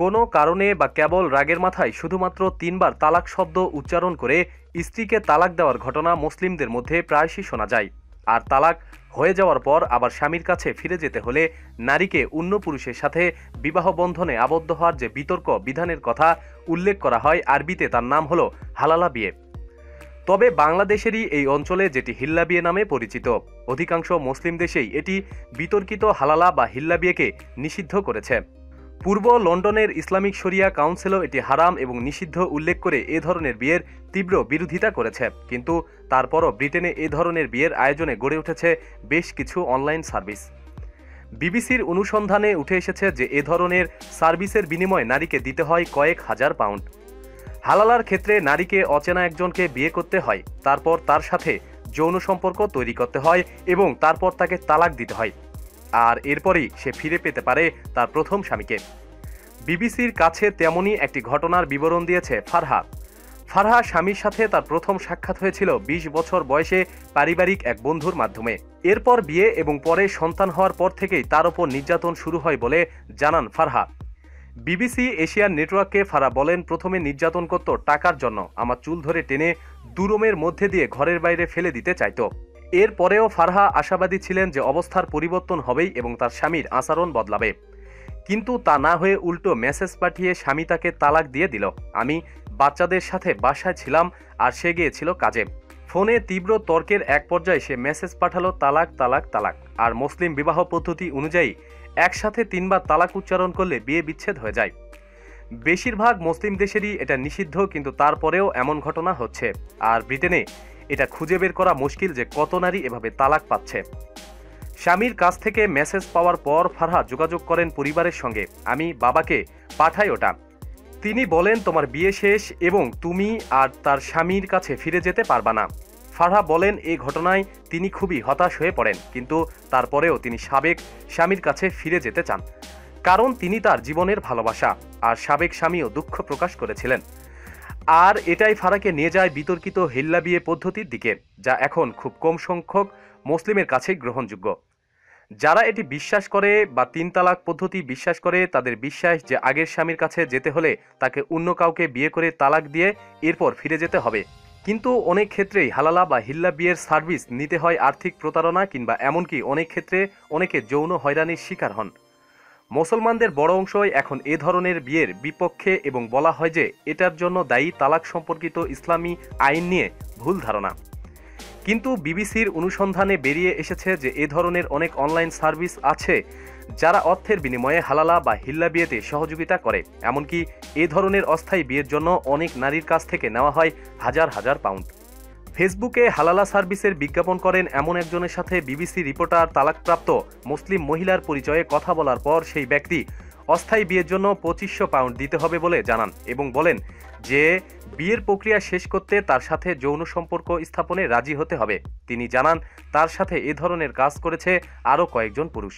কোনো কারণে বা কেবল রাগের মাথায় শুধুমাত্র তিনবার তালাক শব্দ উচ্চারণ করে স্ত্রীকে তালাক দেওয়ার ঘটনা মুসলিমদের মধ্যে প্রায়শই শোনা যায়। আর তালাক হয়ে যাওয়ার পর আবার স্বামীর কাছে ফিরে যেতে হলে নারীকে অন্য পুরুষের সাথে বিবাহ বন্ধনে আবদ্ধ হওয়ার যে বিতর্ক বিধানের কথা উল্লেখ করা হয়, আরবিতে তার নাম হলো হালালা বিয়ে। তবে বাংলাদেশেরই এই অঞ্চলে যেটি হিল্লা বিয়ে নামে পরিচিত, অধিকাংশ মুসলিম দেশেই এটি বিতর্কিত হালালা বা হিল্লা বিয়েকে নিষিদ্ধ করেছে। পূর্ব লন্ডনের ইসলামিক শরিয়া কাউন্সিলও এটি হারাম এবং নিষিদ্ধ উল্লেখ করে এ ধরনের বিয়ের তীব্র বিরোধিতা করেছে। কিন্তু তারপরও ব্রিটেনে এ ধরনের বিয়ের আয়োজনে গড়ে উঠেছে বেশ কিছু অনলাইন সার্ভিস। বিবিসির অনুসন্ধানে উঠে এসেছে যে এ ধরনের সার্ভিসের বিনিময়ে নারীকে দিতে হয় কয়েক হাজার পাউন্ড। হালালার ক্ষেত্রে নারীকে অচেনা একজনকে বিয়ে করতে হয়, তারপর তার সাথে যৌন সম্পর্ক তৈরি করতে হয় এবং তারপর তাকে তালাক দিতে হয়। আর এরপরই সে ফিরে পেতে পারে তার প্রথম স্বামীকে। বিবিসির কাছে তেমনই একটি ঘটনার বিবরণ দিয়েছে ফারহা। ফারহা স্বামীর সাথে তার প্রথম সাক্ষাৎ হয়েছিল ২০ বছর বয়সে পারিবারিক এক বন্ধুর মাধ্যমে। এরপর বিয়ে এবং পরে সন্তান হওয়ার পর থেকেই তার ওপর নির্যাতন শুরু হয় বলে জানান ফারহা। বিবিসি এশিয়ান নেটওয়ার্ককে ফারা বলেন, প্রথমে নির্যাতন করত টাকার জন্য। আমার চুল ধরে টেনে দুরমের মধ্যে দিয়ে ঘরের বাইরে ফেলে দিতে চাইতো। এরপরেও ফারহা আশাবাদী ছিলেন যে অবস্থার পরিবর্তন হবেই এবং তার স্বামীর আচরণ বদলাবে। কিন্তু তা না হয়ে উল্টো মেসেজ পাঠিয়ে স্বামী তাকে তালাক দিয়ে দিল। আমি বাচ্চাদের সাথে বাসায় ছিলাম আর সে গিয়েছিল কাজে। ফোনে তীব্র তর্কের এক পর্যায়ে সে মেসেজ পাঠালো, তালাক তালাক তালাক। আর মুসলিম বিবাহ পদ্ধতি অনুযায়ী একসাথে তিনবার তালাক উচ্চারণ করলে বিয়ে বিচ্ছেদ হয়ে যায়। বেশিরভাগ মুসলিম দেশেরই এটা নিষিদ্ধ, কিন্তু তারপরেও এমন ঘটনা হচ্ছে। আর ব্রিটেনে এটা খুঁজে বের করা মুশকিল যে কত নারী এভাবে তালাক পাচ্ছে। স্বামীর কাছ থেকে মেসেজ পাওয়ার পর ফারহা যোগাযোগ করেন পরিবারের সঙ্গে। আমি বাবাকে পাঠাই ওটা। তিনি বলেন, তোমার বিয়ে শেষ এবং তুমি আর তার স্বামীর কাছে ফিরে যেতে পারবা না। ফারহা বলেন এই ঘটনায় তিনি খুবই হতাশ হয়ে পড়েন, কিন্তু তারপরেও তিনি সাবেক স্বামীর কাছে ফিরে যেতে চান। কারণ তিনি তার জীবনের ভালোবাসা, আর সাবেক স্বামীও দুঃখ প্রকাশ করেছিলেন। আর এটাই ফারাকে নিয়ে যায় বিতর্কিত হিল্লা বিয়ে পদ্ধতির দিকে, যা এখন খুব কম সংখ্যক মুসলিমের কাছেই গ্রহণযোগ্য। যারা এটি বিশ্বাস করে বা তিন তালাক পদ্ধতি বিশ্বাস করে, তাদের বিশ্বাস যে আগের স্বামীর কাছে যেতে হলে তাকে অন্য কাউকে বিয়ে করে তালাক দিয়ে এরপর ফিরে যেতে হবে। কিন্তু অনেক ক্ষেত্রেই হালালা বা হিল্লা বিয়ের সার্ভিস নিতে হয় আর্থিক প্রতারণা কিংবা এমনকি অনেক ক্ষেত্রে অনেকে যৌন হয়রানির শিকার হন। মুসলমানদের বড় অংশই এখন এ ধরনের বিয়ের বিপক্ষে এবং বলা হয় যে এটার জন্য দায়ী তালাক সম্পর্কিত ইসলামী আইন নিয়ে ভুল ধারণা। কিন্তু বিবিসির অনুসন্ধানে বেরিয়ে এসেছে যে এ ধরনের অনেক অনলাইন সার্ভিস আছে যারা অর্থের বিনিময়ে হালালা বা হিল্লা বিয়েতে সহযোগিতা করে। এমনকি এ ধরনের অস্থায়ী বিয়ের জন্য অনেক নারীর কাছ থেকে নেওয়া হয় হাজার হাজার পাউন্ড। ফেসবুকে হালালা সার্ভিসের বিজ্ঞাপন করেন এমন একজনের সাথে বিবিসি রিপোর্টার তালাকপ্রাপ্ত মুসলিম মহিলার পরিচয়ে কথা বলার পর সেই ব্যক্তি অস্থায়ী বিয়ের জন্য পঁচিশশো পাউন্ড দিতে হবে বলে জানান এবং বলেন যে বিয়ের প্রক্রিয়া শেষ করতে তার সাথে যৌন সম্পর্ক স্থাপনে রাজি হতে হবে। তিনি জানান, তার সাথে এ ধরনের কাজ করেছে আরও কয়েকজন পুরুষ।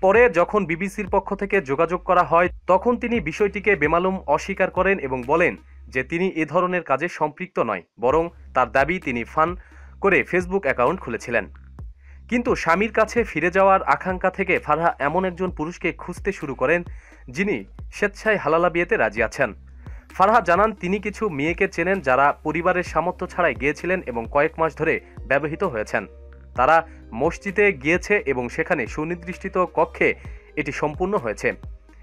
পরে যখন বিবিসির পক্ষ থেকে যোগাযোগ করা হয়, তখন তিনি বিষয়টিকে বেমালুম অস্বীকার করেন এবং বলেন যে তিনি এ ধরনের কাজে সম্পৃক্ত নয়, বরং তার দাবি তিনি ফান করে ফেসবুক অ্যাকাউন্ট খুলেছিলেন। কিন্তু স্বামীর কাছে ফিরে যাওয়ার আকাঙ্ক্ষা থেকে ফারহা এমন একজন পুরুষকে খুঁজতে শুরু করেন, যিনি স্বেচ্ছায় হালালা বিয়েতে রাজি আছেন। ফারহা জানান, তিনি কিছু মেয়েকে চেনেন যারা পরিবারের সামর্থ্য ছাড়াই গিয়েছিলেন এবং কয়েক মাস ধরে ব্যবহৃত হয়েছেন। তারা মসজিদে গিয়েছে এবং সেখানে সুনির্দিষ্ট কক্ষে এটি সম্পূর্ণ হয়েছে।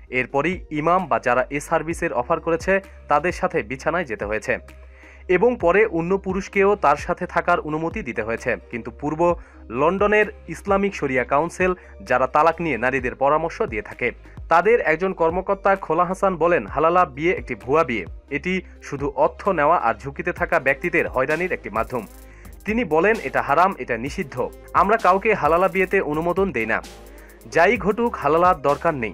এরপরই ইমাম বা যারা এ সার্ভিসের অফার করেছে, তাদের সাথে বিছানায় যেতে হয়েছে। এবং পরে অন্য পুরুষকেও তার সাথে থাকার অনুমতি দিতে হয়েছে। কিন্তু পূর্ব লন্ডনের ইসলামিক শরিয়া কাউন্সিল যারা তালাক নিয়ে নারীদের পরামর্শ দিয়ে থাকে, তাদের একজন কর্মকর্তা খোলা হাসান বলেন, হালালা বিয়ে একটি ভুয়া বিয়ে। এটি শুধু অর্থ নেওয়া আর ঝুঁকিতে থাকা ব্যক্তিদের হয়রানির একটি মাধ্যম। তিনি বলেন, এটা হারাম, এটা নিষিদ্ধ। আমরা কাউকে হালালা বিয়েতে অনুমোদন দেই না। যাই ঘটুক, হালালার দরকার নেই।